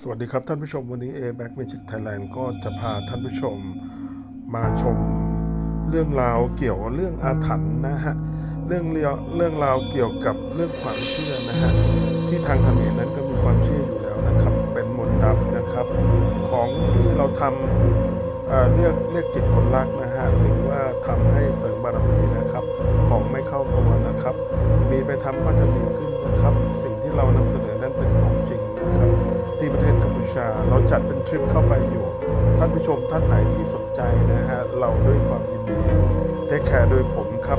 สวัสดีครับท่านผู้ชมวันนี้ A Back Magic Thailand ก็จะพาท่านผู้ชมมาชมเรื่องราวเกี่ยวเรื่องอาถรรพ์นะฮะเรื่องเรียวเรื่องราวเกี่ยวกับเรื่องความเชื่อนะฮะที่ทางเขมรนั้นก็มีความเชื่ออยู่แล้วนะครับ เป็นมนต์ดำนะครับ ของที่เราทำเอ่อเรียกเรียกจิตคนรักนะฮะหรือว่าทำให้เสริมบารมีนะครับ ของไม่เข้าตัวนะครับ มีไปทำก็จะดีขึ้นนะครับ สิ่งที่เรานำเสนอนั้นเป็นของจริง ที่ประเทศกัมพูชา เราจัดเป็นทริปเข้าไปอยู่ ท่านผู้ชมท่านไหนที่สนใจนะฮะ เราด้วยความยินดีเทคแคร์โดยผมครับ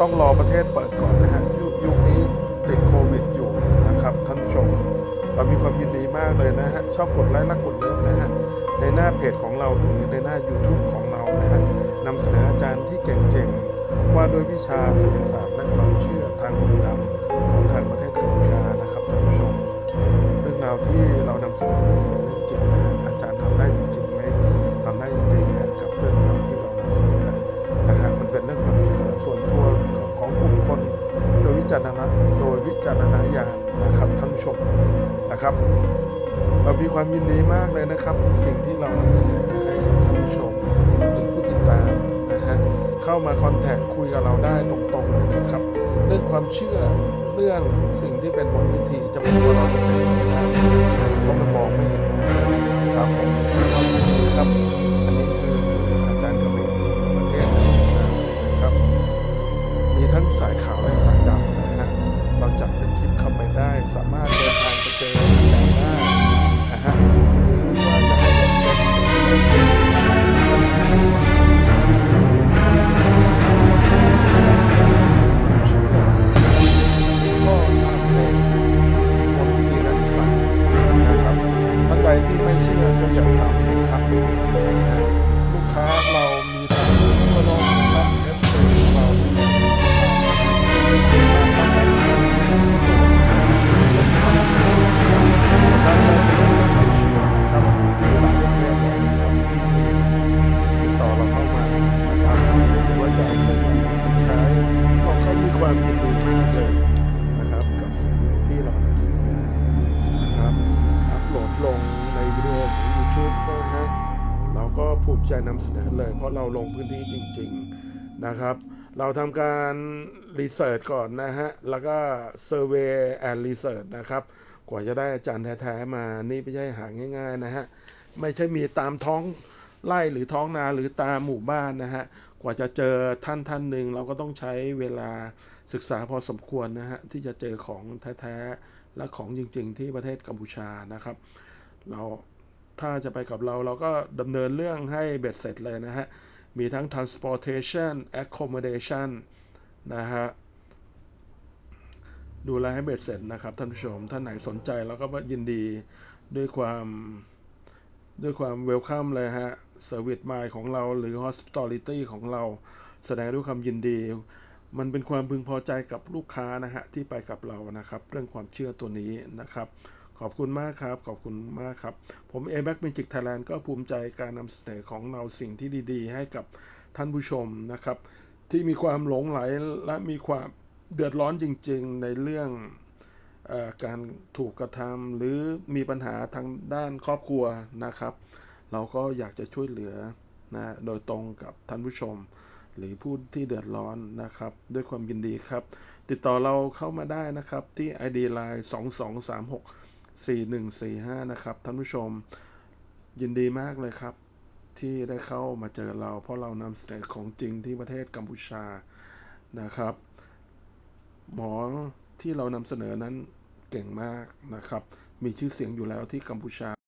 ต้องรอประเทศเปิดก่อนนะฮะย,ยุคนี้ติดโควิดอยู่นะครับท่านผู้ชม เรามีความยินดีมากเลยนะฮะ ชอบกดไลค์รักกดเลิฟนะฮะ ในหน้าเพจของเราหรือในหน้า YouTube ของเรานะฮะนำเสนออาจารย์ที่เก่งๆว่าด้วยวิชาศิลศาสตร์และความเชื่อทางมนต์ดำ โดยวิจารณะโดยวิจารณญาณนะครับท่านผู้ชมนะครับเรามีความยินดีมากเลยนะครับ สิ่งที่เรานำเสนอให้กับท่านผู้ชมหรือผู้ติดตามนะฮะเข้ามาคอนแทคคุยกับเราได้ตรงๆเลยนะครับ เรื่องความเชื่อเรื่องสิ่งที่เป็นมนต์วิธีจะบอกว่าร้อยเปอร์เซ็นต์ เชื่อก็อย่าทำนะครับลูกค้าเรามีทั้งทั่วโลกนะครับ FC ของเราแฟนคลับของเราถ้าแฟนคลับที่ตัวเป็นความเชื่อนะครับส่วนมากก็จะเป็นคนเอเชียนะครับมีหลายประเทศเลยนะครับที่ติดต่อเราเข้ามานะครับหรือว่าจะเอาเครื่องมือไปใช้เพราะเขามีความยินดีมากเลย ภูมิใจนำเสนอเลย เพราะเราลงพื้นที่จริง ๆนะครับ เราทำการรีเสิร์ชก่อนนะฮะ แล้วก็เซอร์เวย์แอนด์รีเสิร์ชนะครับ กว่าจะได้อาจารย์แท้ๆมานี่ไม่ใช่หาง่ายๆนะฮะ ไม่ใช่มีตามท้องไร่หรือท้องนาหรือตามหมู่บ้านนะฮะ กว่าจะเจอท่านท่านหนึ่งเราก็ต้องใช้เวลาศึกษาพอสมควรนะฮะ ที่จะเจอของแท้ๆและของจริงๆ ที่ประเทศกัมพูชานะครับ เรา ถ้าจะไปกับเราเราก็ดำเนินเรื่องให้เบ็ดเสร็จเลยนะฮะ มีทั้ง transportation accommodation นะฮะ ดูแลให้เบ็ดเสร็จนะครับท่านผู้ชม ท่านไหนสนใจเราก็ยินดีด้วยความด้วยความเวลคัมเลยฮะ Service Mind ของเราหรือ Hospitality ของเราแสดงด้วยความยินดี มันเป็นความพึงพอใจกับลูกค้านะฮะ ที่ไปกับเรานะครับ เรื่องความเชื่อตัวนี้นะครับ ขอบคุณมากครับ ขอบคุณมากครับ ผม a b a c Magic Thailand ก็ภูมิใจการนำเสนอของเราสิ่งที่ดีๆ ให้กับท่านผู้ชมนะครับ ที่มีความหลงไหลและมีความเดือดร้อนจริงๆ ในเรื่องออการถูกกระทำหรือมีปัญหาทางด้านครอบครัวนะครับ เราก็อยากจะช่วยเหลือนะโดยตรงกับท่านผู้ชม หรือผู้ที่เดือดร้อนนะครับ ด้วยความยินดีครับ ติดต่อเราเข้ามาได้นะครับที่ ID Line 2236 4145 นะครับ ท่านผู้ชมยินดีมากเลยครับ ที่ได้เข้ามาเจอเรา เพราะเรานำเสนอของจริงที่ประเทศกัมพูชานะครับ หมอที่เรานำเสนอนั้นเก่งมากนะครับ มีชื่อเสียงอยู่แล้วที่กัมพูชา